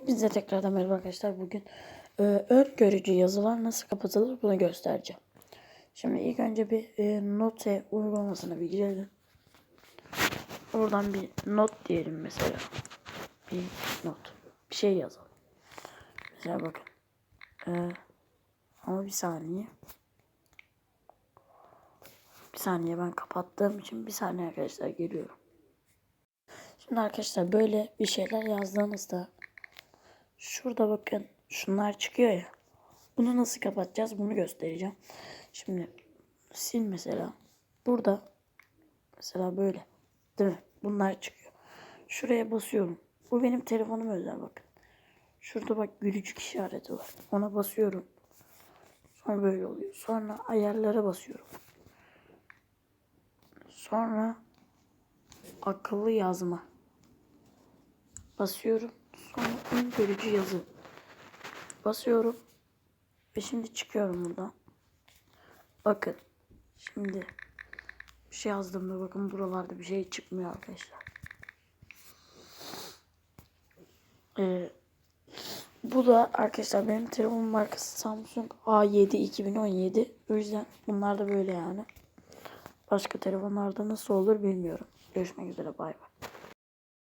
Hepinize tekrardan merhaba arkadaşlar. Bugün e, ön görücü yazılar nasıl kapatılır bunu göstereceğim. Şimdi ilk önce bir e, note uygulamasına bir girelim. Oradan bir not diyelim mesela. Bir not. Bir şey yazalım. Mesela bakın. E, ama bir saniye. Bir saniye ben kapattığım için bir saniye arkadaşlar geliyorum. Şimdi arkadaşlar böyle bir şeyler yazdığınızda Şurada bakın şunlar çıkıyor ya. Bunu nasıl kapatacağız bunu göstereceğim. Şimdi sil mesela. Burada mesela böyle. Değil mi? Bunlar çıkıyor. Şuraya basıyorum. Bu benim telefonum özel bakın. Şurada bak gülücük işareti var. Ona basıyorum. Sonra böyle oluyor. Sonra ayarlara basıyorum. Sonra akıllı yazma. Basıyorum. Sonra ön görücü yazı. Basıyorum. Ve şimdi çıkıyorum buradan. Bakın. Şimdi bir şey yazdığımda bakın buralarda bir şey çıkmıyor arkadaşlar. Ee, bu da arkadaşlar benim telefon markası Samsung A7 2017. O yüzden bunlar da böyle yani. Başka telefonlarda nasıl olur bilmiyorum. Görüşmek üzere bay bay.